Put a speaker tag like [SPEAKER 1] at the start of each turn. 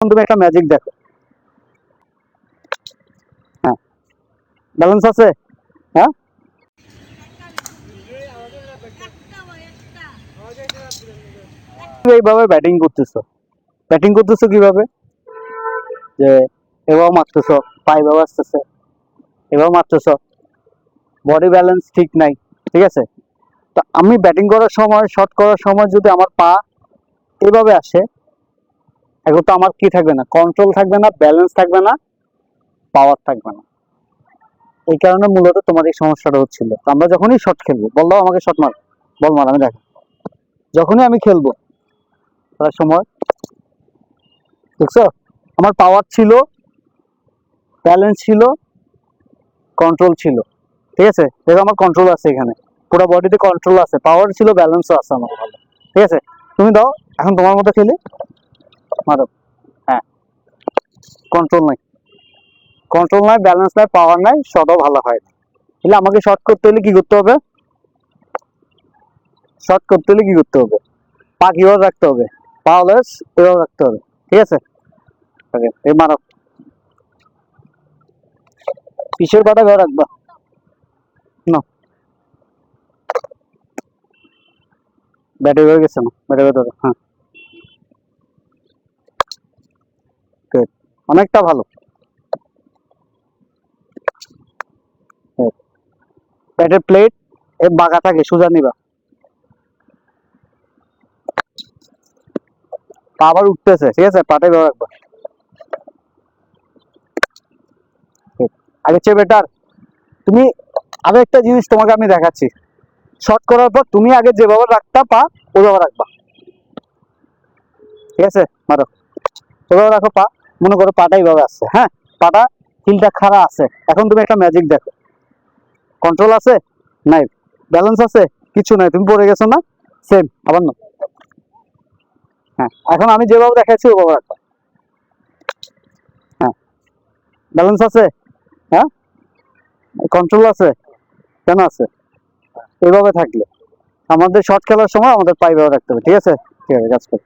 [SPEAKER 1] তুমি একটা ম্যাজিক দেখো। হ্যাঁ। ব্যালেন্স আছে? হ্যাঁ? এইভাবে ব্যাটিং করতেছো। ব্যাটিং করতেছো কীভাবে? যে এবার মারতেছো, পায়ে এভাবে আসতেছে মারতেছো। বডি ব্যালেন্স ঠিক নাই, ঠিক আছে? তো আমি ব্যাটিং করার সময় শট করার সময় যদি আমার পা এভাবে আসে এখন তো আমার কি থাকবে না? কন্ট্রোল থাকবে না ব্যালেন্স থাকবে না পাওয়ার থাকবে না। এই কারণে মূলত তোমার এই সমস্যাটা হচ্ছিল। আমরা যখনই শট খেলব, বল দাও আমাকে শট মার। বল মার, আমি দেখো। যখনই আমি খেলব, তার সময়, দেখছ? আমার পাওয়ার ছিল ব্যালেন্স ছিল কন্ট্রোল ছিল। ঠিক আছে? দেখো আমার কন্ট্রোল আছে এখানে। পুরো বডিতে কন্ট্রোল আছে পাওয়ার ছিল ব্যালেন্সও আছে আমার ভালো। ঠিক আছে? তুমি দাও, এখন তোমার মতো খেলি। মারো হ্যাঁ। কন্ট্রোল নাই। কন্ট্রোল নাই ব্যালেন্স নাই পাওয়ার নাই শটও ভালো হয় না। তাহলে আমাকে শর্ট করতে হলে কি করতে হবে? শর্ট করতে হলে কি করতে হবে? পা কীভাবে রাখতে হবে। পা অলওয়েজ এভাবে রাখতে হবে। ঠিক আছে? ওকে এই মারো। পিছের পাটা এভাবে রাখবা। না। ব্যাটে হয়ে গেছে না ব্যাটে হয়ে ধরো হ্যাঁ। অনেকটা ভালো। প্যাটের প্লেট এ বাঁকা থাকে, সোজা নিবা। আবার উঠতেছে, ঠিক আছে? পাটে ধরে রাখবা Good. আগের চেয়ে বেটার তুমি আরও একটা জিনিস তোমাকে আমি দেখাচ্ছি। শর্ট করার পর তুমি আগে যেভাবে রাখতা পা, ওভাবে রাখবা। ঠিক আছে? মারো। ওইভাবে রাখো পা। মনে করো পাটা এইভাবে আসছে হ্যাঁ? পাটা হিলটা খাড়া আছে। এখন তুমি একটা ম্যাজিক দেখো। কন্ট্রোল আছে? নাই। ব্যালেন্স আছে? কিছু নাই। তুমি পড়ে গেছো না? সেম আবার না হ্যাঁ এখন আমি যেভাবে দেখাচ্ছি, ওভাবে রাখবা হ্যাঁ। ব্যালেন্স আছে? হ্যাঁ? কন্ট্রোল আছে? কেন আছে? এইভাবে থাকলে। আমাদের শর্ট খেলার সময় আমাদের পাইভাবে রাখতে হবে, ঠিক আছে? ঠিক আছে, কাজ করো।